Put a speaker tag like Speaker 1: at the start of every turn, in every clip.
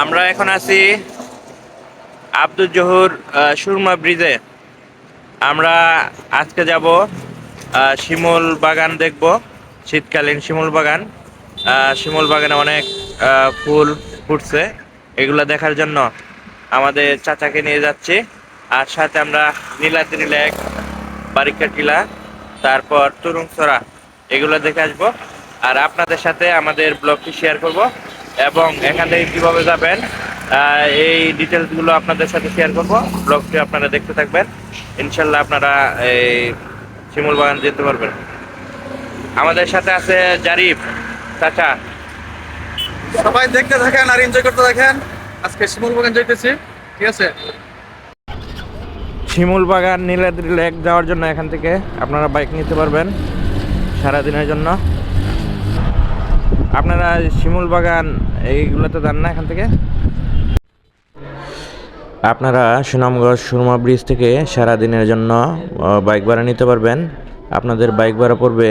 Speaker 1: আমরা এখন আছি আব্দুল জহুর সুরমা ব্রিজে। আমরা আজকে যাব শিমুল বাগান দেখব, শীতকালীন শিমুল বাগান। শিমুল বাগানে অনেক ফুল ফুটছে, এগুলো দেখার জন্য আমাদের চাচাকে নিয়ে যাচ্ছি। আর সাথে আমরা নীলাদ্রি লেক, বারিকা টিলা, তারপর তুরুংসরা, এগুলো দেখে আসব। আর আপনাদের সাথে আমাদের ব্লগটি শেয়ার করব। এবং এখান থেকে কীভাবে যাবেন এই ডিটেলসগুলো আপনাদের সাথে শেয়ার করব। ব্লগটি আপনারা দেখতে থাকবেন। ইনশাল্লাহ আপনারা এই শিমুল বাগান যেতে পারবেন। আমাদের সাথে আছে জারিফ চাচা।
Speaker 2: সবাই দেখতে থাকেন আর এনজয় করতে থাকেন। আজকে শিমুল বাগান যাইতেছি ঠিক আছে?
Speaker 1: শিমুল বাগান নীলাদ্রি লেক যাওয়ার জন্য এখান থেকে আপনারা বাইক নিতে পারবেন সারাদিনের জন্য। আপনারা শিমুল বাগান এইগুলো তো যান না এখান থেকে? আপনারা সুনামগঞ্জ সুরমা ব্রিজ থেকে সারাদিনের জন্য বাইক ভাড়া নিতে পারবেন। আপনাদের বাইক ভাড়া পড়বে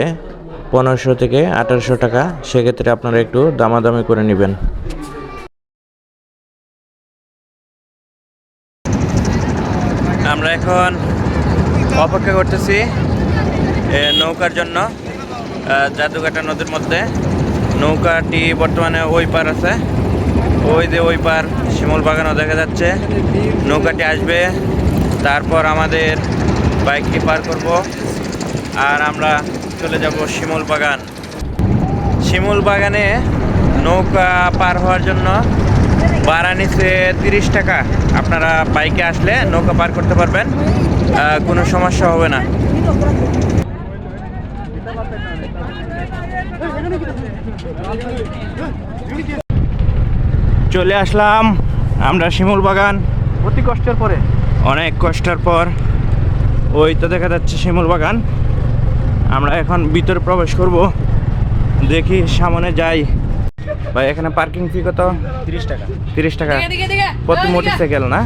Speaker 1: পনেরোশো থেকে আঠারোশো টাকা। সেক্ষেত্রে আপনারা একটু দামাদামি করে নেবেন। আমরা এখন অপেক্ষা করতেছি নৌকার জন্য জাদুঘাটা নদীর মধ্যে। নৌকাটি বর্তমানে ওই পার আছে। ওই যে ওই পার শিমুল বাগানও দেখা যাচ্ছে। নৌকাটি আসবে, তারপর আমাদের বাইকটি পার করব আর আমরা চলে যাব শিমুল বাগান। শিমুল বাগানে নৌকা পার হওয়ার জন্য নিচ্ছে তিরিশ টাকা। আপনারা বাইকে আসলে নৌকা পার করতে পারবেন কোনো সমস্যা হবে না। চলে আসলাম আমরা শিমুল বাগান।
Speaker 2: অতি কষ্টের পরে।
Speaker 1: অনেক কষ্টের পর। ওই তো দেখা যাচ্ছে শিমুল বাগান। আমরা এখন ভিতরে প্রবেশ করব। দেখি সামনে যাই। ভাই এখানে পার্কিং ফি কত?
Speaker 2: তিরিশ টাকা।
Speaker 1: তিরিশ টাকা। প্রতি মোটরসাইকেল না?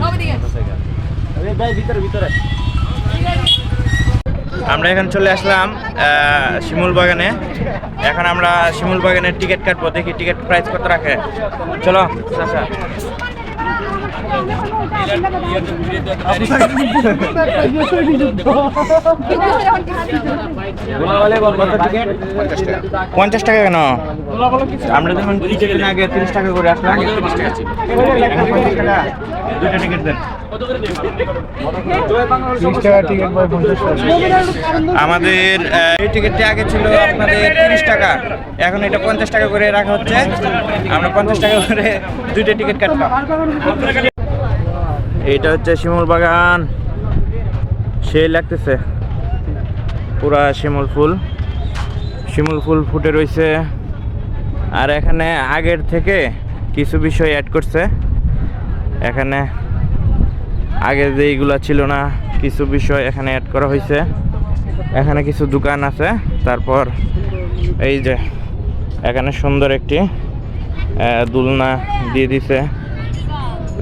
Speaker 2: ভিতরে ভিতরে।
Speaker 1: আমরা এখন চলে আসলাম আহ, শিমুল বাগানে। এখন আমরা শিমুল বাগানের টিকিট কাটবো দেখি টিকিট প্রাইস কত রাখে। চলো চাচা। পঞ্চাশ টাকা কেন? আমরা যখন আগে তিরিশ টাকা করে আসলাম। দুইটা টিকিট দেন। আমাদের এই টিকিটটি আগে ছিল আপনাদের তিরিশ টাকা। এখন এটা পঞ্চাশ টাকা করে রাখা হচ্ছে। আমরা পঞ্চাশ টাকা করে দুইটা টিকিট কাটলাম। এটা হচ্ছে শিমুল বাগান। সেই লাগতেছে। পুরা শিমুল ফুল। শিমুল ফুল ফুটে রয়েছে আর এখানে আগের থেকে কিছু বিষয় অ্যাড করছে। এখানে আগে যেইগুলো ছিল না, কিছু বিষয় এখানে অ্যাড করা হয়েছে এখানে কিছু দোকান আছে, তারপর এই যে এখানে সুন্দর একটি দুলনা দিয়ে দিছে।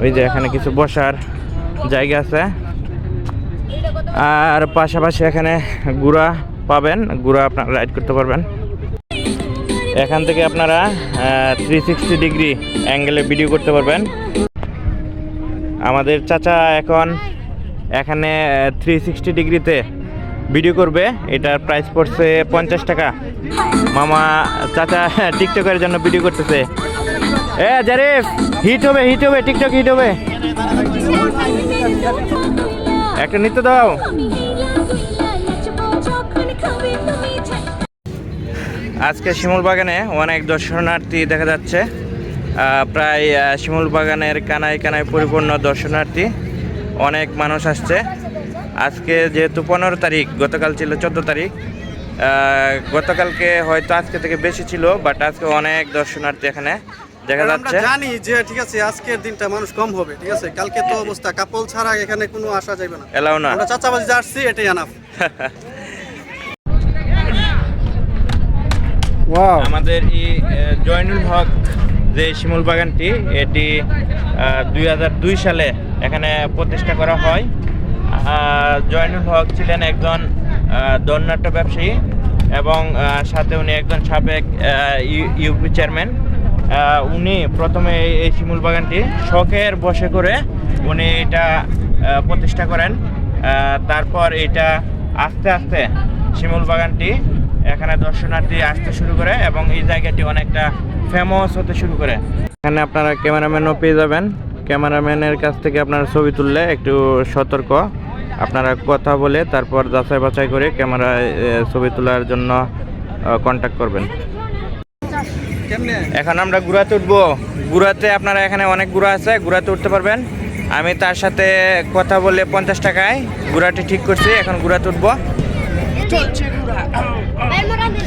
Speaker 1: ওই যে এখানে কিছু বসার জায়গা আছে। আর পাশাপাশি এখানে গুড়া পাবেন, গুড়া আপনারা রাইড করতে পারবেন। এখান থেকে আপনারা থ্রি সিক্সটি ডিগ্রি অ্যাঙ্গেলে ভিডিও করতে পারবেন। আমাদের চাচা এখন এখানে থ্রি সিক্সটি ডিগ্রিতে ভিডিও করবে। এটার প্রাইস পড়ছে পঞ্চাশ টাকা। মামা, চাচা টিকটকের জন্য ভিডিও করতেছে। এ, জারিফ হিট হবে হিট হবে, টিকটক হিট হবে। একটা নিতে দাও। আজকে শিমুল বাগানে অনেক দর্শনার্থী দেখা যাচ্ছে। প্রায় শিমুল বাগানের কানায় কানায় পরিপূর্ণ দর্শনার্থী। অনেক মানুষ আসছে। আজকে যেহেতু পনেরো তারিখ গতকাল ছিল চোদ্দ তারিখ। আহ, গতকালকে হয়তো আজকে থেকে বেশি ছিল বাট আজকে অনেক দর্শনার্থী এখানে দেখা যাচ্ছে।
Speaker 2: জানি যে ঠিক আছে আজকের দিনটা মানুষ কম হবে ঠিক আছে? কালকে তো অবস্থা কাপল ছাড়া এখানে কোনো আসা যাবে না।
Speaker 1: এলাও না।
Speaker 2: আমরা চাচাবাজি যা আসছি এটাই আনাফ
Speaker 1: আমাদের এই জয়নুল হক যে শিমুল বাগানটি এটি দুই হাজার দুই সালে এখানে প্রতিষ্ঠা করা হয়। জয়নুল হক ছিলেন একজন আহ, দণ্ডনাট্য ব্যবসায়ী এবং সাথে উনি একজন সাবেক ইউ- ইউপি চেয়ারম্যান। উনি প্রথমে এই শিমুল বাগানটি শখের বসে করে উনি এটা প্রতিষ্ঠা করেন। তারপর এটা আস্তে আস্তে শিমুল বাগানটি এখানে দর্শনার্থী আসতে শুরু করে এবং এই জায়গাটি অনেকটা ফেমাস হতে শুরু করে। এখানে আপনারা ক্যামেরাম্যানও পেয়ে যাবেন। ক্যামেরাম্যানের কাছ থেকে আপনারা ছবি তুললে একটু সতর্ক। আপনারা কথা বলে তারপর যাচাই বাছাই করে ক্যামেরায় ছবি তোলার জন্য কন্ট্যাক্ট করবেন। এখন আমরা ঘুরাতে উঠবো। ঘুরাতে আপনারা এখানে অনেক ঘোড়া আছে ঘুরাতে উঠতে পারবেন। আমি তার সাথে কথা বলে পঞ্চাশ টাকায় ঘোড়াটি ঠিক করছি। এখন ঘুরাতে উঠবো।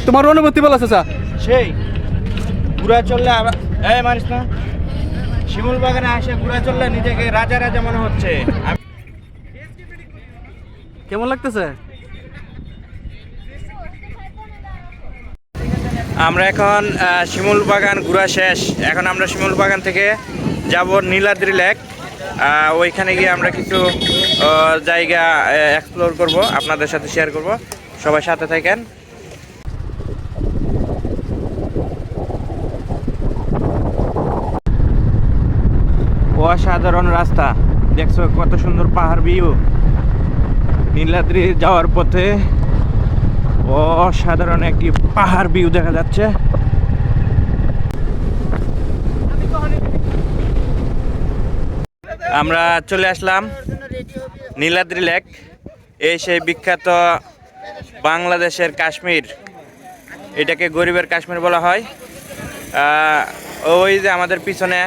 Speaker 2: তোমার অনুভূতি বলো চাচা।
Speaker 1: সেই ঘুরা চললে আবার এই মানিস না শিমুল বাগানে আসে ঘুরা চললে নিজেকে রাজা রাজা মনে হচ্ছে।
Speaker 2: কেমন লাগতেছে?
Speaker 1: আমরা এখন শিমুল বাগান ঘোরা শেষ। এখন আমরা শিমুল বাগান থেকে যাব নীলাদ্রি লেক। ওইখানে গিয়ে আমরা কিছু জায়গা এক্সপ্লোর করব আপনাদের সাথে শেয়ার করব। সবাই সাথে থাকেন। অসাধারণ রাস্তা। দেখছ কত সুন্দর পাহাড় ভিউ নীলাদ্রি যাওয়ার পথে অসাধারণ একটি পাহাড় ভিউ দেখা যাচ্ছে। আমরা চলে আসলাম নীলাদ্রি লেক। এই সেই বিখ্যাত বাংলাদেশের কাশ্মীর। এটাকে গরিবের কাশ্মীর বলা হয়। ওই যে আমাদের পিছনে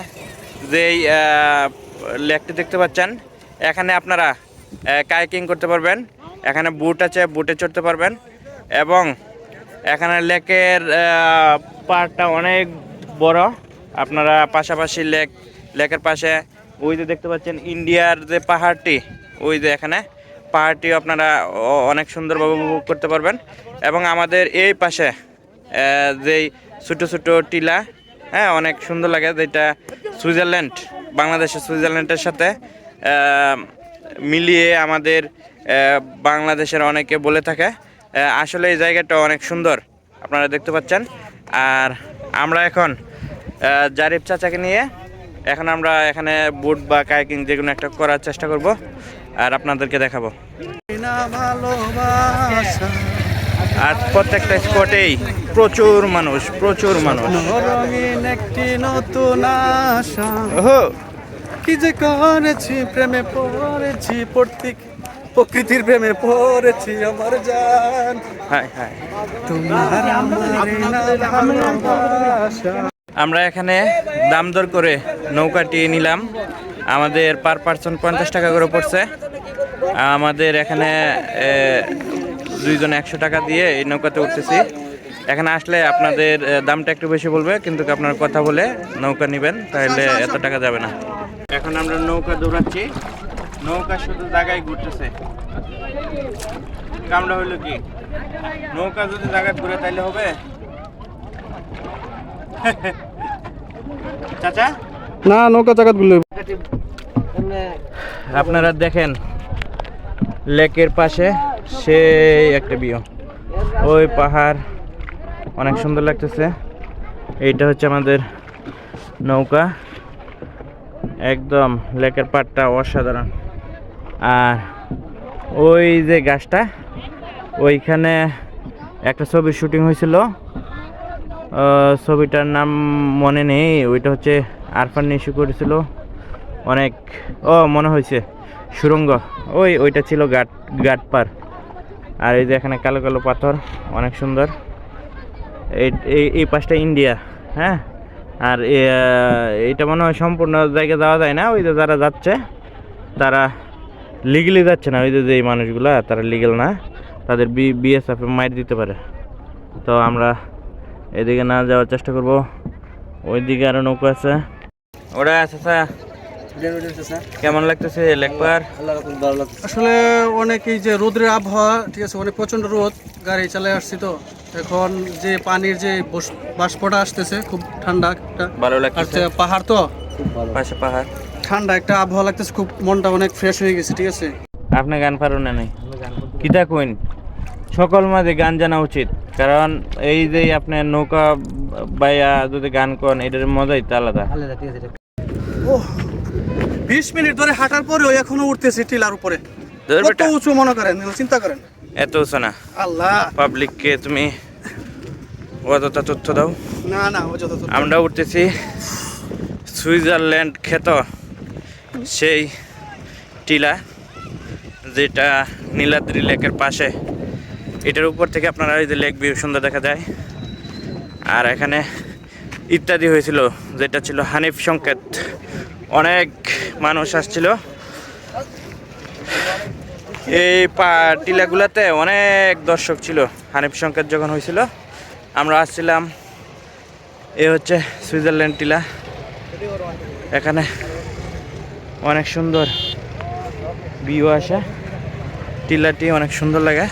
Speaker 1: যেই লেকটি দেখতে পাচ্ছেন, এখানে আপনারা কাইকিং করতে পারবেন, এখানে বুট আছে, বুটে চড়তে পারবেন, এবং এখানে লেকের পাড়টা অনেক বড়, আপনারা পাশাপাশি লেক, লেকের পাশে, ওই যে দেখতে পাচ্ছেন ইন্ডিয়ার যে পাহাড়টি, ওই যে এখানে পাহাড়টি আপনারা অনেক সুন্দরভাবে উপভোগ করতে পারবেন, এবং আমাদের এই পাশে যেই ছোটো ছোটো টিলা হ্যাঁ অনেক সুন্দর লাগে যেটা সুইজারল্যান্ড, বাংলাদেশের সুইজারল্যান্ডের সাথে মিলিয়ে আমাদের বাংলাদেশের অনেকে বলে থাকে। আসলে এই জায়গাটা অনেক সুন্দর, আপনারা দেখতে পাচ্ছেন। আর আমরা এখন জারিফ চাচাকে নিয়ে এখন আমরা এখানে বুট বা কাইকিং যে কোনো একটা করার চেষ্টা করব, আর আপনাদেরকে দেখাবো। আর প্রত্যেকটা স্পটেই প্রচুর মানুষ প্রচুর মানুষ।
Speaker 2: একটি নতুন আশা। কি যে করেছি প্রেমে পড়েছি প্রত্যেক প্রকৃতির প্রেমে পড়েছি আমার জান।
Speaker 1: হাই হাই
Speaker 2: তোমার আমার
Speaker 1: এখানে দাম দর করে নৌকাটি নিলাম। আমাদের পার পার্সন পঞ্চাশ টাকা করে পড়ছে। আমাদের এখানে দুইজন একশো টাকা দিয়ে এই নৌকাতে উঠতেছি। এখানে আসলে আপনাদের দামটা একটু বেশি বলবে কিন্তু আপনার কথা বলে নৌকা নেবেন তাহলে এত টাকা যাবে না। এখন আমরা নৌকা দৌড়াচ্ছি। নৌকা শুধু জায়গায় ঘুরতেছে। কামটা হইল কি? নৌকা যদি জায়গায় ঘুরে তাইলে হবে? চাচা?
Speaker 2: না নৌকা জাগাতগুলো
Speaker 1: আপনারা দেখেন লেকের পাশে সেই একটা বিয়। ওই পাহাড়, অনেক সুন্দর লাগতেছে। এইটা হচ্ছে আমাদের নৌকা। একদম লেকের পাড়টা অসাধারণ। আর ওই যে গাছটা, ওইখানে একটা ছবির শুটিং হয়েছিল। ছবিটার নাম মনে নেই, ওইটা হচ্ছে আরফান ইস্যু করেছিল। অনেক, ও মনে হয়েছে, সুরঙ্গ। ওই, ওইটা ছিল গাট গাট পার। আর এই যে এখানে কালো কালো পাথর, অনেক সুন্দর। এই, এই- পাশটা ইন্ডিয়া হ্যাঁ? আর এইটা মনে হয় সম্পূর্ণ জায়গায় যাওয়া যায় না? ওই যে যারা যাচ্ছে, তারা লিগেলি যাচ্ছে না। ওই যে যে মানুষগুলা, তারা লিগেল না। তাদের বি বিএসএফ মাইর দিতে পারে। তো আমরা এদিকে না যাওয়ার চেষ্টা করব। ওইদিকে আরও নৌকা আছে। ওরা আছে, স্যার। কেমন লাগতেছে লেকপার
Speaker 2: আসলে অনেক এই যে রোদ্রের আবহাওয়া ঠিক আছে অনেক প্রচণ্ড রোদ গাড়ি চালায় আসছি তো। এখন যে পানির যে বাষ্পটা আসতেছে খুব ঠান্ডা একটা।
Speaker 1: ভালো
Speaker 2: যে পাহাড় তো
Speaker 1: পাশে পাহাড়।
Speaker 2: ঠান্ডা একটা আবহাওয়া লাগতেছে খুব মনটা অনেক ফ্রেশ হয়ে গেছে ঠিক আছে।
Speaker 1: আপনি গান পারো না নাই? কিতা কইন? সকল মাঝে গান জানা উচিত। কারণ এই যে আপনি নৌকা বাইয়া যদি গান করেন এটার মজাই তো আলাদা।
Speaker 2: বিশ মিনিট ধরে হাঁটার পরেও এখনও উঠতেছি টিলার উপরে। কত উঁচু মনে করেন চিন্তা করেন।
Speaker 1: এত উঁচু না।
Speaker 2: আল্লাহ।
Speaker 1: পাবলিককে তুমি অযথা তথ্য দাও।
Speaker 2: না না যত
Speaker 1: আমরা উঠতেছি সুইজারল্যান্ড খ্যাত সেই টিলা যেটা নীলাদ্রি লেকের পাশে। এটার উপর থেকে আপনারা এই যে লেক ভিউ সুন্দর দেখা যায়। আর এখানে ইত্যাদি হয়েছিল যেটা ছিল হানিফ সংকেত। অনেক মানুষ আসছিল। এই টিলাগুলাতে অনেক দর্শক ছিল। হানিফ সংকেত যখন হয়েছিল, আমরা আসছিলাম। এ হচ্ছে সুইজারল্যান্ড টিলা। এখানে অনেক সুন্দর ভিউ আসে। টিলাটি অনেক সুন্দর লাগে।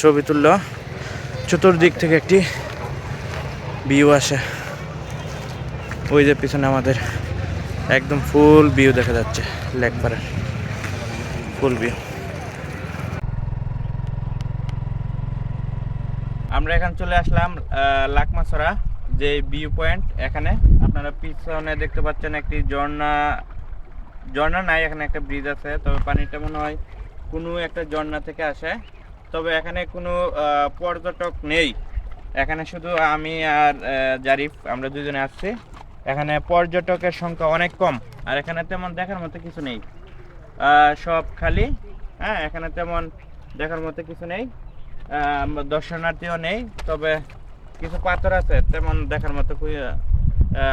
Speaker 1: ছবি তুললো। চতুর্দিক থেকে একটি ভিউ আসে। ওই যে পিছনে আমাদের একদম ফুল ভিউ দেখা যাচ্ছে লেক পাড়ের। Full view. আমরা এখন চলে আসলাম আহ, লাকমাছড়া যে ভিউ পয়েন্ট এখানে। আপনারা পিছনে দেখতে পাচ্ছেন একটি ঝর্ণা ঝর্ণা নাই এখানে একটা ব্রিজ আছে। তবে পানিটা মনে হয় কোনো একটা ঝর্ণা থেকে আসে। তবে এখানে কোনো পর্যটক নেই। এখানে শুধু আমি আর জারিফ আমরা দুজনে আসছি। এখানে পর্যটকের সংখ্যা অনেক কম, আর এখানে তেমন দেখার মতো কিছু নেই। সব খালি হ্যাঁ এখানে তেমন দেখার মতো কিছু নেই। দর্শনার্থীও নেই, তবে কিছু পাথর আছে, তেমন দেখার মতো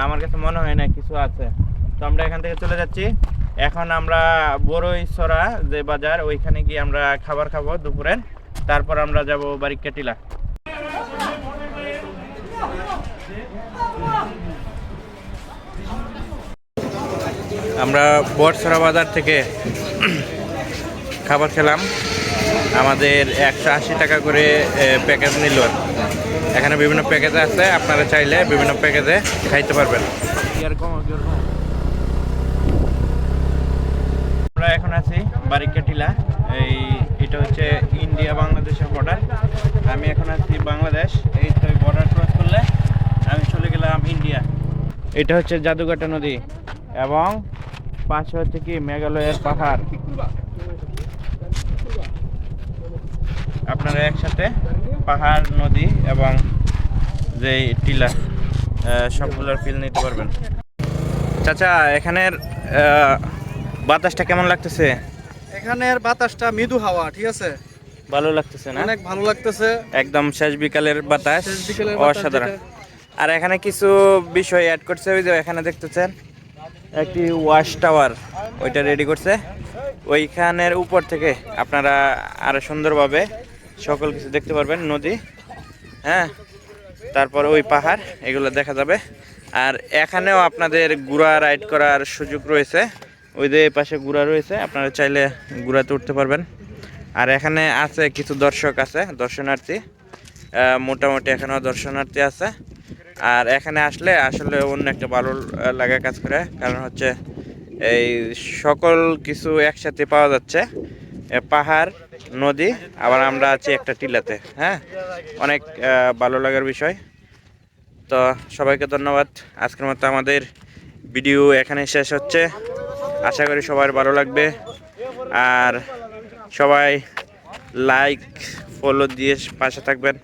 Speaker 1: আমার কাছে মনে হয় না কিছু আছে। তো আমরা এখান থেকে চলে যাচ্ছি। এখন আমরা বড়ই সরা যে বাজার, ওইখানে গিয়ে আমরা খাবার খাব দুপুরের তারপর আমরা যাব বারিকা আমরা বটসরা বাজার থেকে খাবার খেলাম। আমাদের একশো আশি টাকা করে প্যাকেজ নিল। এখানে বিভিন্ন প্যাকেজে আছে, আপনারা চাইলে বিভিন্ন প্যাকেজে খাইতে পারবেন। আমরা এখন আছি বারিকা টিলা এই, এটা হচ্ছে ইন্ডিয়া বাংলাদেশের বর্ডার আমি এখন আছি বাংলাদেশ। এই তো বর্ডার ক্রস করলে আমি চলে গেলাম ইন্ডিয়া। এটা হচ্ছে জাদুঘাটা নদী এবং পাশে হচ্ছে কি মেঘালয়ের পাহাড়। আপনারা একসাথে পাহাড় নদী এবং যে টিলা সবগুলোর ফিল নিতে পারবেন। চাচা এখানের বাতাসটা কেমন লাগতেছে?
Speaker 2: এখানের বাতাসটা মৃদু হাওয়া ঠিক আছে?
Speaker 1: ভালো লাগতেছে না?
Speaker 2: অনেক ভালো লাগতেছে।
Speaker 1: একদম শেষ বিকালের বাতাস
Speaker 2: শেষ বিকেলের বাতাস
Speaker 1: অসাধারণ। আর এখানে কিছু বিষয় অ্যাড করছে ওই যে এখানে দেখতেছেন একটি ওয়াশ টাওয়ার ওইটা রেডি করছে। ওইখানের উপর থেকে আপনারা আরও সুন্দরভাবে সকল কিছু দেখতে পারবেন, নদী হ্যাঁ? তারপর ওই পাহাড়, এগুলো দেখা যাবে। আর এখানেও আপনাদের গুড়া রাইড করার সুযোগ রয়েছে। ওই যে পাশে গুড়া রয়েছে, আপনারা চাইলে গুড়াতে উঠতে পারবেন। আর এখানে আছে কিছু দর্শক আছে, দর্শনার্থী। মোটামুটি এখানেও দর্শনার্থী আছে। আর এখানে আসলে আসলে অন্য একটা ভালো লাগা কাজ করে। কারণ হচ্ছে এই সকল কিছু একসাথে পাওয়া যাচ্ছে। পাহাড়, নদী, আবার আমরা আছি একটা টিলাতে হ্যাঁ? অনেক ভালো লাগার বিষয়। তো সবাইকে ধন্যবাদ। আজকের মতো আমাদের ভিডিও এখানে শেষ হচ্ছে। আশা করি সবার ভালো লাগবে। আর সবাই লাইক, ফলো দিয়ে পাশে থাকবেন।